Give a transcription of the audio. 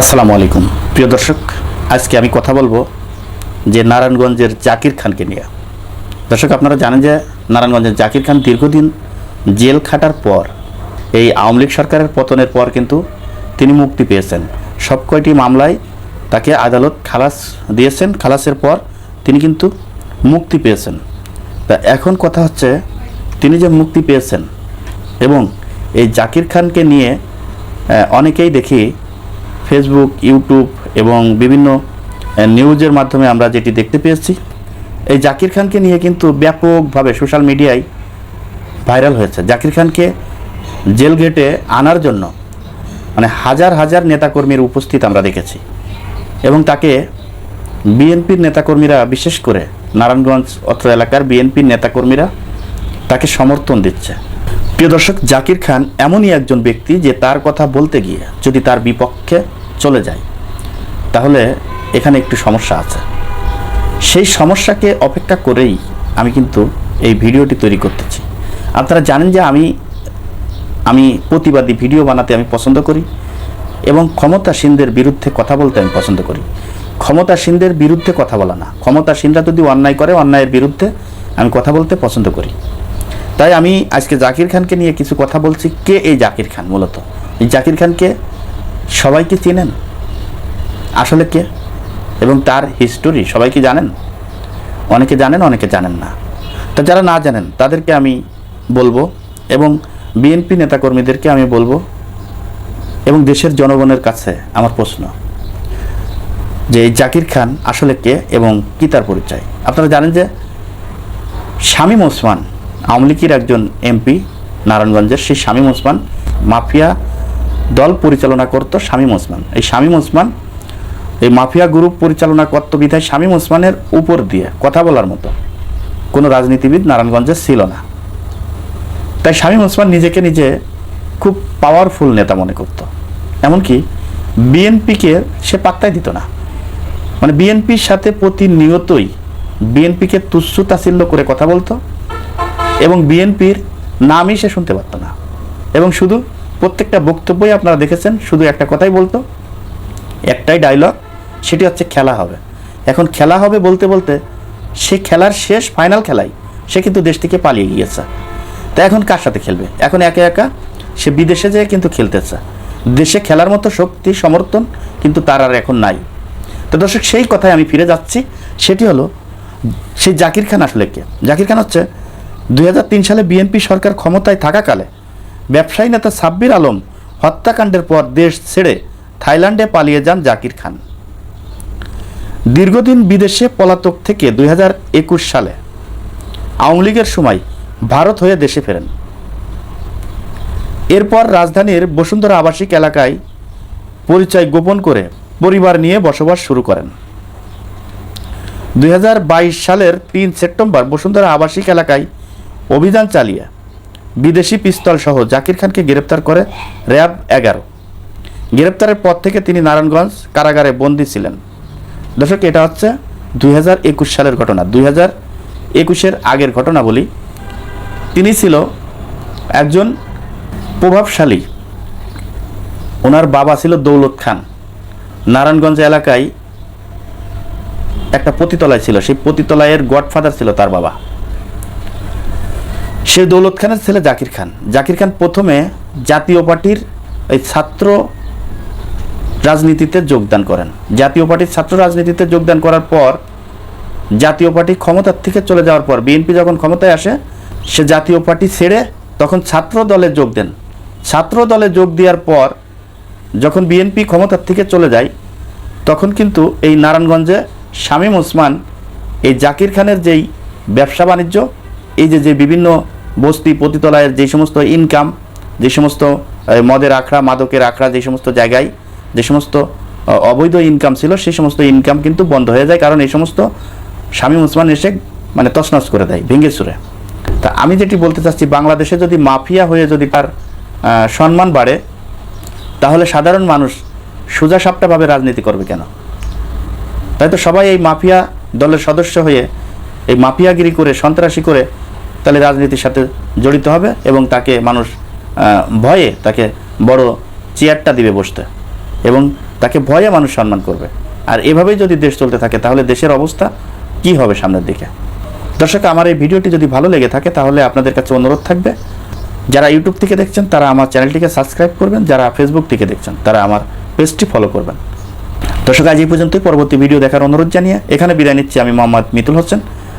আসসালামু আলাইকুম। প্রিয় দর্শক, আজকে আমি কথা বলব যে নারায়ণগঞ্জের জাকির খানকে নিয়ে। দর্শক, আপনারা জানেন যে নারায়ণগঞ্জের জাকির খান দীর্ঘদিন জেল খাটার পর, এই আওয়ামী লীগ সরকারের পতনের পর কিন্তু তিনি মুক্তি পেয়েছেন। সব কয়টি মামলায় তাকে আদালত খালাস দিয়েছেন। খালাসের পর তিনি কিন্তু মুক্তি পেয়েছেন। তা এখন কথা হচ্ছে, তিনি যে মুক্তি পেয়েছেন এবং এই জাকির খানকে নিয়ে অনেকেই দেখি ফেসবুক ইউটিউব এবং বিভিন্ন নিউজের মাধ্যমে আমরা যেটি দেখতে পেয়েছি। এই জাকির খানকে নিয়ে কিন্তু ব্যাপকভাবে সোশ্যাল মিডিয়ায় ভাইরাল হয়েছে। জাকির খানকে জেল গেটে আনার জন্য মানে হাজার হাজার নেতাকর্মীর উপস্থিত আমরা দেখেছি এবং তাকে বিএনপির নেতাকর্মীরা, বিশেষ করে নারায়ণগঞ্জ অত্র এলাকার বিএনপির নেতাকর্মীরা তাকে সমর্থন দিচ্ছে। প্রিয় দর্শক, জাকির খান এমনই একজন ব্যক্তি যে তার কথা বলতে গিয়ে যদি তার বিপক্ষে চলে যায়, তাহলে এখানে একটু সমস্যা আছে। সেই সমস্যাকে অপেক্ষা করেই আমি কিন্তু এই ভিডিওটি তৈরি করতেছি। আপনারা জানেন যে আমি আমি প্রতিবাদী ভিডিও বানাতে আমি পছন্দ করি এবং ক্ষমতাসীনদের বিরুদ্ধে কথা বলতে আমি পছন্দ করি। ক্ষমতাসীনদের বিরুদ্ধে কথা বলা না। ক্ষমতাসীনরা যদি অন্যায় করে, অন্যায়ের বিরুদ্ধে আমি কথা বলতে পছন্দ করি। তাই আমি আজকে জাকির খানকে নিয়ে কিছু কথা বলছি। কে এই জাকির খান মূলত? এই জাকির খানকে সবাইকে চেনেন? আসলে কে? এবং তার হিস্টোরি সবাই কি জানেন? অনেকে জানেন অনেকে জানেন না। তো যারা না জানেন, তাদেরকে আমি বলব এবং বিএনপি নেতাকর্মীদেরকে আমি বলব এবং দেশের জনগণের কাছে আমার প্রশ্ন যে এই জাকির খান আসলে কে এবং কি তার পরিচয়? আপনারা জানেন যে শামীম ওসমান আওয়ামী লীগের একজন এমপি নারায়ণগঞ্জের সেই শামীম ওসমান মাফিয়া দল পরিচালনা করত শামীম ওসমান। এই শামীম ওসমান এই মাফিয়া গ্রুপ পরিচালনা করত বিধায় শামীম ওসমানের উপর দিয়ে কথা বলার মতো কোনো রাজনীতিবিদ নারায়ণগঞ্জে ছিল না। তাই শামীম ওসমান নিজেকে নিজে খুব পাওয়ারফুল নেতা মনে করত। এমনকি বিএনপিকে সে পাত্তাই দিত না। মানে বিএনপির সাথে প্রতিনিয়তই বিএনপিকে তুচ্ছ তাচ্ছিল্য করে কথা বলতো। এবং বিএনপির নামই সে শুনতে পারতো না। এবং শুধু প্রত্যেকটা বক্তব্যই আপনারা দেখেছেন, শুধু একটা কথাই বলতো, একটাই ডায়লগ সেটি হচ্ছে খেলা হবে। এখন খেলা হবে বলতে বলতে সে খেলার শেষ ফাইনাল খেলাই সে কিন্তু দেশ থেকে পালিয়ে গিয়েছে। তা এখন কার সাথে খেলবে? এখন একা একা সে বিদেশে যেয়ে কিন্তু খেলতেছে। দেশে খেলার মতো শক্তি, সমর্থন কিন্তু তার আর এখন নাই। তো দর্শক, সেই কথায় আমি ফিরে যাচ্ছি, সেটি হলো সেই জাকির খান আসলে কে? জাকির খান হচ্ছে দুই হাজার তিন সালে বিএনপি সরকার ক্ষমতায় থাকাকালে ব্যবসায়ী নেতা সাব্বির আলম হত্যাকাণ্ডের পর দেশ ছেড়ে থাইল্যান্ডে পালিয়ে যান জাকির খান। দীর্ঘদিন বিদেশে পলাতক থেকে দুই সালে আওয়ামী লীগের সময় ভারত হয়ে দেশে ফেরেন। এরপর রাজধানীর বসুন্ধরা আবাসিক এলাকায় পরিচয় গোপন করে পরিবার নিয়ে বসবাস শুরু করেন। দুই হাজার বাইশ সালের তিন সেপ্টেম্বর বসুন্ধরা আবাসিক এলাকায় অভিযান চালিয়ে বিদেশি পিস্তল সহ জাকির খানকে গ্রেপ্তার করে র্যাব এগারো। গ্রেপ্তারের পর থেকে তিনি নারায়ণগঞ্জ কারাগারে বন্দী ছিলেন। দর্শক, এটা হচ্ছে দুই হাজার একুশ সালের ঘটনা। দুই হাজার একুশের আগের ঘটনা বলি তিনি ছিল একজন প্রভাবশালী। ওনার বাবা ছিল দৌলত খান। নারায়ণগঞ্জ এলাকায় একটা পতিতলায় ছিল। সেই পতিতলায়ের গডফাদার ছিল তার বাবা। সেই দৌলত খানের ছেলে জাকির খান। জাকির খান প্রথমে জাতীয় পার্টির এই ছাত্র রাজনীতিতে যোগদান করেন। জাতীয় পার্টির ছাত্র রাজনীতিতে যোগদান করার পর জাতীয় পার্টি ক্ষমতার থেকে চলে যাওয়ার পর বিএনপি যখন ক্ষমতায় আসে, সে জাতীয় পার্টি ছেড়ে তখন ছাত্র দলে যোগ দেন। ছাত্র দলে যোগ দেওয়ার পর যখন বিএনপি ক্ষমতার থেকে চলে যায়, তখন কিন্তু এই নারায়ণগঞ্জে শামীম ওসমান, এই জাকির খানের যেই ব্যবসা বাণিজ্য, এই যে যে বিভিন্ন বস্তি পতিতলায়ের যে সমস্ত ইনকাম যে সমস্ত মদের আখড়া, মাদকের আখড়া, যে সমস্ত জায়গায়, যে সমস্ত অবৈধ ইনকাম ছিল সেই সমস্ত ইনকাম কিন্তু বন্ধ হয়ে যায়। কারণ এই সমস্ত স্বামী ওসমান এসে মানে তছনছ করে দেয়, ভেঙে চুরে। তা আমি যেটি বলতে চাচ্ছি, বাংলাদেশে যদি মাফিয়া হয়ে যদি তার সম্মান বাড়ে, তাহলে সাধারণ মানুষ সোজা সাপটাভাবে রাজনীতি করবে কেন? তাই তো সবাই এই মাফিয়া দলের সদস্য হয়ে এই মাফিয়াগিরি করে, সন্ত্রাসী করে তাহলে রাজনীতির সাথে জড়িত হবে এবং তাকে মানুষ ভয়ে তাকে বড় চেয়ারটা দিবে বসতে এবং তাকে ভয়ে মানুষ সম্মান করবে। আর এভাবেই যদি দেশ চলতে থাকে, তাহলে দেশের অবস্থা কি হবে সামনের দিকে? দর্শক, আমার এই ভিডিওটি যদি ভালো লেগে থাকে, তাহলে আপনাদের কাছে অনুরোধ থাকবে, যারা ইউটিউব থেকে দেখছেন, তারা আমার চ্যানেলটিকে সাবস্ক্রাইব করবেন, যারা ফেসবুক থেকে দেখছেন, তারা আমার পেজটি ফলো করবেন। দর্শক, আজ এই পর্যন্তই। পরবর্তী ভিডিও দেখার অনুরোধ জানিয়ে এখানে বিদায় নিচ্ছি। আমি মোহাম্মদ মিতুল হোসেন।